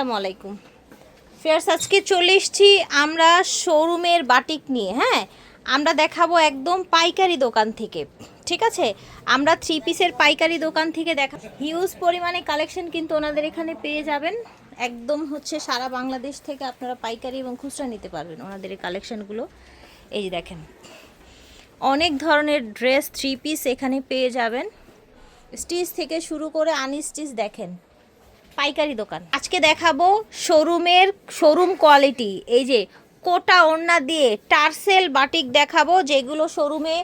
আসসালামু আলাইকুম। ফেয়ার্স, আজকে চলে এসেছি আমরা শোরুমের বাটিক নিয়ে হ্যাঁ? আমরা দেখাবো একদম পাইকারি দোকান থেকে, ঠিক আছে? আমরা থ্রি পিসের পাইকারি দোকান থেকে দেখা হিউজ পরিমাণে কালেকশন কিন্তু ওনাদের এখানে পেয়ে যাবেন। একদম হচ্ছে সারা বাংলাদেশ থেকে আপনারা পাইকারি এবং খুচরা নিতে পারবেন ওনাদের এই কালেকশনগুলো এই দেখেন, অনেক ধরনের ড্রেস থ্রি পিস এখানে পেয়ে যাবেন। স্টিচ থেকে শুরু করে আনস্টিচ দেখেন পাইকারি দোকান। আজকে দেখাবো শোরুমের, শোরুম কোয়ালিটি। এই যে, কোটা ওড়না দিয়ে টার্সেল বাটিক দেখাবো, যেগুলো শোরুমে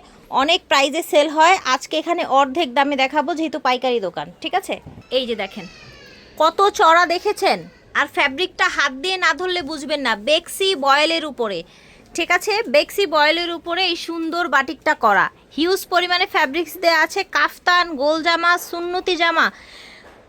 অনেক প্রাইজে সেল হয়। আজকে এখানে অর্ধেক দামে দেখাবো, যেহেতু পাইকারি দোকান, ঠিক আছে? এই যে দেখেন, কত চড়া দেখেছেন? আর ফ্যাব্রিকটা হাত দিয়ে না ধরলে বুঝবেন না, বেক্সি বয়েলের উপরে, ঠিক আছে? বেক্সি বয়েলের উপরে এই সুন্দর বাটিকটা করা। হিউজ পরিমাণে ফ্যাব্রিক্স দেওয়া আছে, কাফতান, গোল জামা, সুন্নতি জামা।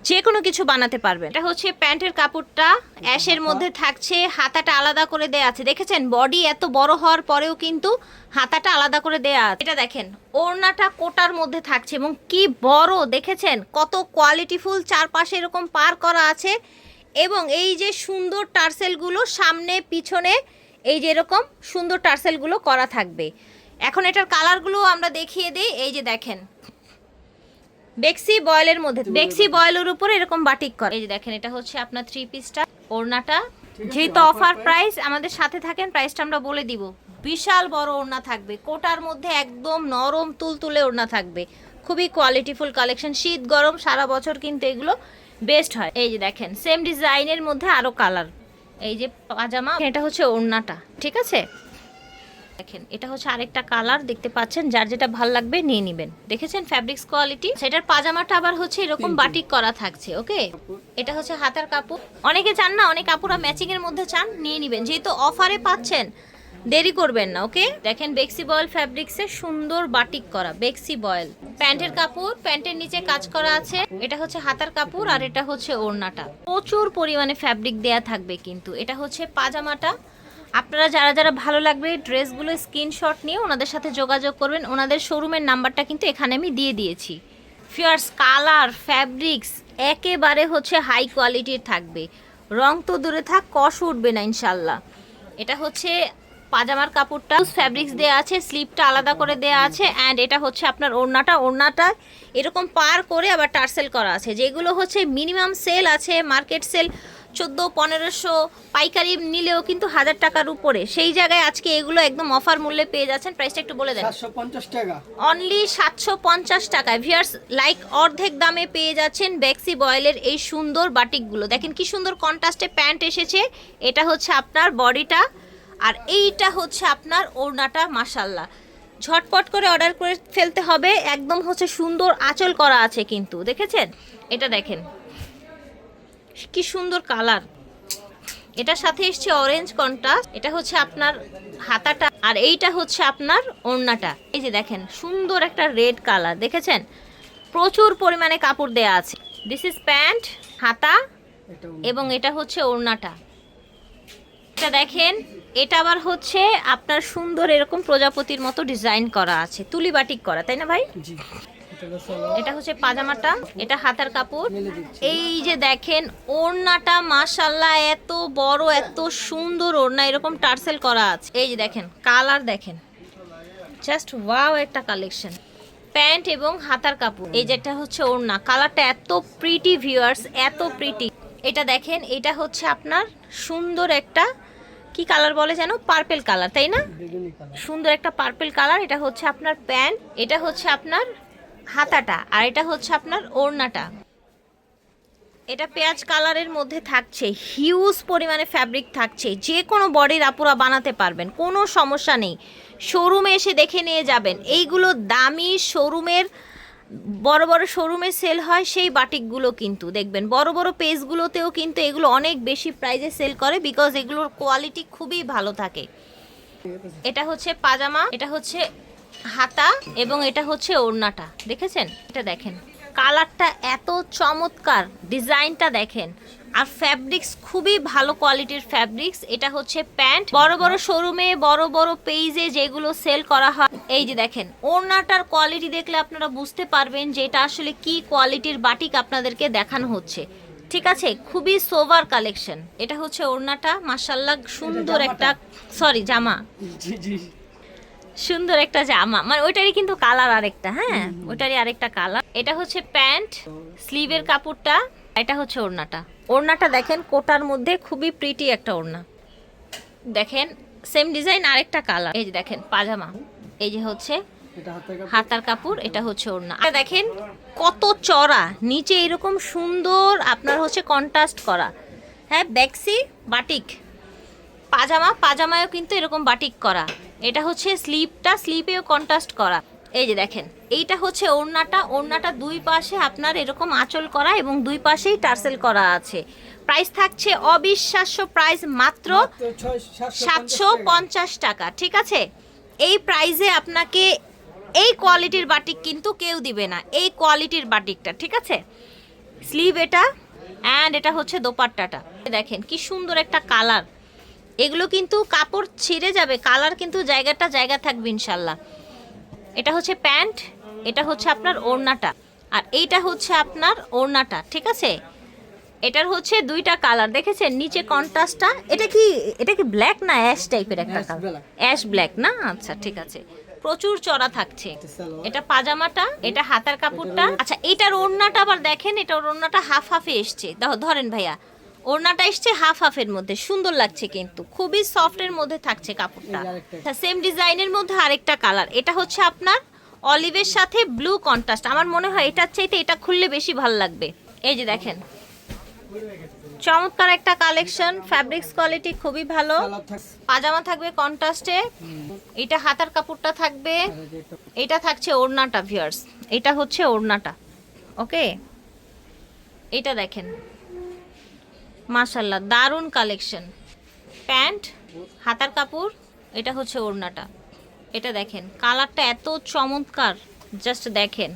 যে কোনো কিছু বানাতে পারবেন। এটা হচ্ছে প্যান্টের কাপড়টা অ্যাশের মধ্যে থাকছে হাতাটা আলাদা করে দেয়া আছে। দেখেছেন? বডি এত বড় হওয়ার পরেও কিন্তু হাতাটা আলাদা করে দেয়া আছে। এটা দেখেন ওড়নাটা কোটার মধ্যে থাকছে এবং কি বড় দেখেছেন? কত কোয়ালিটিফুল চারপাশে এরকম পার করা আছে এবং এই যে সুন্দর টার্সেলগুলো সামনে পিছনে এই যে এরকম সুন্দর টার্সেলগুলো করা থাকবে। এখন এটার কালারগুলো আমরা দেখিয়ে দিই। এই যে দেখেন বেক্সি বয়েলের মধ্যে বেক্সি বয়েলের উপরে এরকম বাটিক করে। এই যে দেখেন এটা হচ্ছে আপনার থ্রি পিসটা ওড়নাটা। যেহেতু অফার প্রাইস আমাদের সাথে থাকেন প্রাইসটা আমরা বলে দিব। বিশাল বড় ওড়না থাকবে। কোটার মধ্যে একদম নরম তুলতুলে ওড়না থাকবে। খুবই কোয়ালিটিফুল কালেকশন শীত গরম সারা বছর কিন্তু এগুলো বেস্ট হয়। এই যে দেখেন সেম ডিজাইনের মধ্যে আরও কালার এই যে পাজামা এটা হচ্ছে ওড়নাটা ঠিক আছে? দেখেন এটা হচ্ছে আরেকটা কালার দেখতে পাচ্ছেন যার যেটা ভালো লাগবে নিয়ে নেবেন। দেখেছেন ফ্যাব্রিক্স কোয়ালিটি সেটার পাজামাটা আবার হচ্ছে এরকম বাটিক করা থাকছে ওকে এটা হচ্ছে হাতার কাপড়। অনেকে চান না অনেক কাপড়া ম্যাচিং এর মধ্যে চান নিয়ে নেবেন। যেহেতু অফারে পাচ্ছেন দেরি করবেন না ওকে দেখেন বেক্সি বয়েল ফ্যাব্রিক্সে সুন্দর বাটিক করা বেক্সি বয়েল প্যান্টের কাপড় প্যান্টের নিচে কাজ করা আছে। এটা হচ্ছে হাতার কাপড় আর এটা হচ্ছে ওড়নাটা। প্রচুর পরিমাণে ফ্যাব্রিক দেয়া থাকবে কিন্তু। এটা হচ্ছে পাজামাটা। আপনারা যারা যারা ভালো লাগবে ড্রেসগুলো স্ক্রিনশট নিয়ে ওনাদের সাথে যোগাযোগ করবেন। ওনাদের শোরুমের নাম্বারটা কিন্তু এখানে আমি দিয়ে দিয়েছি। ফিয়ার্স কালার ফ্যাব্রিক্স একেবারে হচ্ছে হাই কোয়ালিটির থাকবে। রং তো দূরে থাক কষ উঠবে না ইনশাল্লাহ এটা হচ্ছে পাজামার কাপড়টা ফ্যাব্রিক্স দেওয়া আছে স্লিপটা আলাদা করে দেওয়া আছে অ্যান্ড এটা হচ্ছে আপনার ওড়নাটা। ওড়নাটা এরকম পার করে আবার টার্সেল করা আছে। যেগুলো হচ্ছে মিনিমাম সেল আছে মার্কেট সেল চোদ্দ পনেরোশো পাইকারি নিলেও কিন্তু হাজার টাকার উপরে। সেই জায়গায় আজকে এগুলো একদম অফার মূল্যে পেয়ে যাচ্ছেন। প্রাইসটা একটু বলে দেন। সাতশো পঞ্চাশ টাকা। অনলি সাতশো পঞ্চাশ টাকায়। ভিয়ার্স লাইক অর্ধেক দামে পেয়ে যাচ্ছেন ব্যাক্সি বয়েলের এই সুন্দর বাটিকগুলো। দেখেন কি সুন্দর কন্ট্রাস্টে প্যান্ট এসেছে। এটা হচ্ছে আপনার বডিটা আর এইটা হচ্ছে আপনার ওড়নাটা মাসাল্লাহ ঝটপট করে অর্ডার করে ফেলতে হবে। একদম হচ্ছে সুন্দর আঁচল করা আছে কিন্তু। দেখেছেন? এটা দেখেন। কি সুন্দর কালার। এটার সাথে এসছে অরেঞ্জ কন্ট্রাস্ট এটা হচ্ছে আপনার হাতাটা, আর এইটা হচ্ছে আপনার ওড়নাটা। এই যে দেখেন, সুন্দর একটা রেড কালার দেখেছেন? প্রচুর পরিমাণে কাপড় দেয়া আছে। দিস ইজ প্যান্ট হাতা এবং এটা হচ্ছে ওড়নাটা। এটা দেখেন, এটা আবার হচ্ছে আপনার সুন্দর এরকম প্রজাপতির মতো ডিজাইন করা আছে, তুলি বাটিক করা, তাই না ভাই? এটা হচ্ছে পাজামাটা এটা হাতার কাপড়। এই যে দেখেন ওড়নাটা মাশাল্লাহ এত বড় এত সুন্দর ওড়না এরকম টার্সেল করা আছে। এই যে দেখেন কালার দেখেন। জাস্ট ওয়াও একটা কালেকশন। প্যান্ট এবং হাতার কাপড়। এই যেটা হচ্ছে ওড়না। কালারটা এত প্রিটি ভিউয়ার্স এত প্রিটি এটা দেখেন এটা হচ্ছে আপনার সুন্দর একটা কি কালার বলে যেন? পার্পেল কালার তাই না? সুন্দর একটা পার্পল কালার। এটা হচ্ছে আপনার প্যান্ট এটা হচ্ছে আপনার হাতাটা, আর এটা হচ্ছে আপনার ওড়নাটা। এটা পেঁয়াজ কালারের মধ্যে থাকছে, হিউজ পরিমাণে ফ্যাব্রিক থাকছে যে কোনো বডির আপুরা বানাতে পারবেন, কোনো সমস্যা নেই। শোরুমে এসে দেখে নিয়ে যাবেন। এইগুলো দামি শোরুমের, বড় বড় শোরুমে সেল হয় সেই বাটিকগুলো কিন্তু, দেখবেন। বড় বড় পেজগুলোতেও কিন্তু এগুলো অনেক বেশি প্রাইজে সেল করে বিকজ এগুলোর কোয়ালিটি খুবই ভালো থাকে। এটা হচ্ছে পাজামা, এটা হচ্ছে হাতা এবং এটা হচ্ছে ওড়নাটা দেখেছেন? এটা দেখেন। কালারটা এত চমৎকার ডিজাইনটা দেখেন। আর ফ্যাব্রিক্স খুবই ভালো কোয়ালিটির ফ্যাব্রিক্স এটা হচ্ছে প্যান্ট। বড় বড় শোরুমে বড় বড় পেজে যেগুলো সেল করা হয় এই যে দেখেন ওড়নাটার কোয়ালিটি দেখলে আপনারা বুঝতে পারবেন যে এটা আসলে কি কোয়ালিটির বাটিক আপনাদেরকে দেখানো হচ্ছে। ঠিক আছে? খুবই সোভার কালেকশন। এটা হচ্ছে ওড়নাটা মাসাল্লাহ সুন্দর একটা সরি জামা। সুন্দর একটা জামা। মানে ওইটারই কিন্তু কালার আরেকটা হ্যাঁ? ওইটারই আরেকটা কালার এটা হচ্ছে প্যান্ট স্লিভের কাপড়টা এটা হচ্ছে ওড়নাটা। ওড়নাটা দেখেন কোটার মধ্যে খুবই প্রিটি একটা ওড়না। দেখেন সেম ডিজাইন আরেকটা কালার এই যে দেখেন পাজামা। এই যে হচ্ছে হাতার কাপড়? এটা হচ্ছে ওড়না। আর দেখেন কত চড়া। নিচে এরকম সুন্দর আপনার হচ্ছে কন্ট্রাস্ট করা। হ্যাঁ ব্যাক্সি বাটিক পাজামা পাজামায়ও কিন্তু এরকম বাটিক করা। এটা হচ্ছে স্লিপটা স্লিপেও কন্ট্রাস্ট করা। এই যে দেখেন এইটা হচ্ছে ওড়নাটা ওড়নাটা দুই পাশে আপনার এরকম আঁচল করা এবং দুই পাশেই টার্সেল করা আছে। প্রাইস থাকছে অবিশ্বাস্য প্রাইস মাত্র সাতশো পঞ্চাশ টাকা। ঠিক আছে? এই প্রাইসে আপনাকে এই কোয়ালিটির বাটিক কিন্তু কেউ দিবে না এই কোয়ালিটির বাটিকটা ঠিক আছে? স্লিভ এটা অ্যান্ড এটা হচ্ছে দোপাট্টাটা। দেখেন কি সুন্দর একটা কালার এগুলো কিন্তু কাপড় ছিঁড়ে যাবে কালার কিন্তু জায়গাটা জায়গা থাকবে ইনশাল্লাহ। এটা হচ্ছে প্যান্ট এটা হচ্ছে আপনার ওড়নাটা আর এইটা হচ্ছে আপনার ওড়নাটা ঠিক আছে? এটার হচ্ছে দুইটা কালার দেখেছেন? নিচে কন্ট্রাস্টটা এটা কি এটা কি ব্ল্যাক না অ্যাশ টাইপের একটা কালার অ্যাশ ব্ল্যাক না? আচ্ছা ঠিক আছে। প্রচুর চড়া থাকছে। এটা পাজামাটা এটা হাতার কাপড়টা। আচ্ছা এটার ওড়নাটা আবার দেখেন এটার ওড়নাটা হাফ হাফে এসছে ধরেন ভাইয়া ওড়নাটা এসছে হাফ হাফের মধ্যে সুন্দর লাগছে কিন্তু। খুবই সফটের মধ্যে থাকছে কাপড়টা। সেম ডিজাইনের মধ্যে আরেকটা কালার এটা হচ্ছে আপনার অলিভের সাথে ব্লু কন্ট্রাস্ট আমার মনে হয় এটার চাইতে এটা খুললে বেশি ভালো লাগবে। এই যে দেখেন। চমৎকার একটা কালেকশন ফ্যাব্রিক্স কোয়ালিটি খুবই ভালো। পাজামা থাকবে কন্ট্রাস্টে এটা হাতার কাপড়টা থাকবে। এটা থাকছে ওড়নাটা ভিউয়ার্স এটা হচ্ছে ওড়নাটা। ওকে এটা দেখেন। মাশাল্লাহ দারুণ কালেকশন প্যান্ট হাতার কাপড়, এটা হচ্ছে ওড়নাটা। এটা দেখেন, কালারটা এত চমৎকার জাস্ট দেখেন।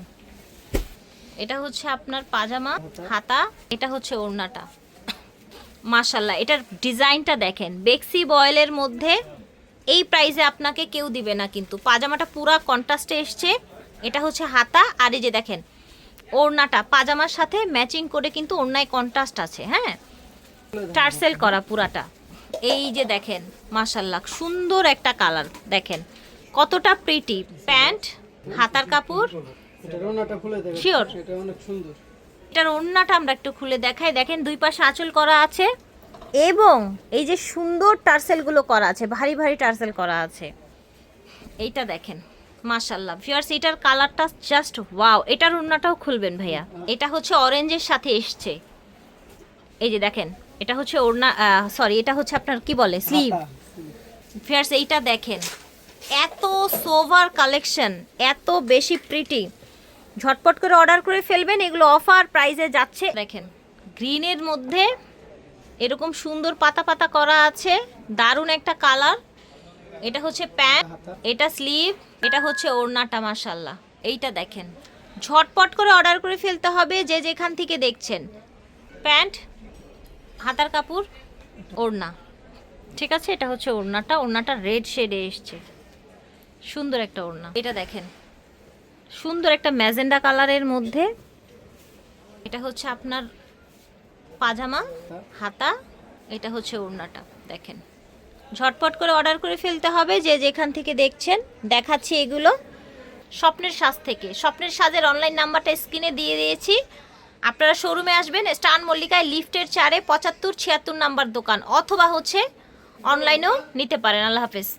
এটা হচ্ছে আপনার পাজামা, হাতা, এটা হচ্ছে ওড়নাটা। মাশাল্লাহ এটার ডিজাইনটা দেখেন, বেক্সি বয়েলের মধ্যে এই প্রাইসে আপনাকে কেউ দিবে না কিন্তু। পাজামাটা পুরা কন্ট্রাস্টে এসছে, এটা হচ্ছে হাতা, আর এই যে দেখেন, ওড়নাটা, পাজামার সাথে ম্যাচিং করে কিন্তু ওড়নায় কন্ট্রাস্ট আছে হ্যাঁ? টার্সেল করা পুরাটা। এই যে দেখেন মাশাল্লাহ সুন্দর একটা কালার। দেখেন, কতটা প্রিটি প্যান্ট, হাতার কাপড়। সুন্দর এটার ওড়নাটা আমরা একটু খুলে দেখাই। দেখেন, দুই পাশে আঁচল করা আছে এবং এই যে সুন্দর টার্সেলগুলো করা আছে, ভারী ভারী টার্সেল করা আছে। এইটা দেখেন মাশাল্লাহ ভিউয়ার্স এটার কালারটা জাস্ট ওয়াও এটার ওড়নাটাও খুলবেন ভাইয়া। এটা হচ্ছে অরেঞ্জের সাথে এসছে। এই যে দেখেন এটা হচ্ছে ওড়না সরি এটা হচ্ছে আপনার কি বলে স্লিভ ফিয়ার্স এইটা দেখেন এত সোভার কালেকশন এত বেশি প্রিটি ঝটপট করে অর্ডার করে ফেলবেন এগুলো অফার প্রাইসে যাচ্ছে। দেখেন গ্রিনের মধ্যে এরকম সুন্দর পাতা পাতা করা আছে দারুণ একটা কালার এটা হচ্ছে প্যান্ট এটা স্লিভ এটা হচ্ছে ওড়নাটা মাশাল্লাহ এইটা দেখেন ঝটপট করে অর্ডার করে ফেলতে হবে যে যেখান থেকে দেখছেন। প্যান্ট হাতার কাপড় ওড়না। ঠিক আছে? এটা হচ্ছে ওড়নাটা। ওড়নাটা রেড শেডে এসছে। সুন্দর একটা ওড়না। এটা দেখেন। সুন্দর একটা ম্যাজেন্ডা কালারের মধ্যে। এটা হচ্ছে আপনার পাজামা হাতা। এটা হচ্ছে ওড়নাটা। দেখেন। ঝটপট করে অর্ডার করে ফেলতে হবে। যে যেখান থেকে দেখছেন দেখাচ্ছি এগুলো। স্বপ্নের সাজ থেকে। স্বপ্নের সাজের অনলাইন নাম্বারটা স্ক্রিনে দিয়ে দিয়েছি। আপনারা শোরুমে আসবেন, স্টান মল্লিকায় লিফটের চারে পঁচাত্তর ছিয়াত্তর নাম্বার দোকান, অথবা হচ্ছে অনলাইনেও নিতে পারেন। আল্লাহ হাফেজ।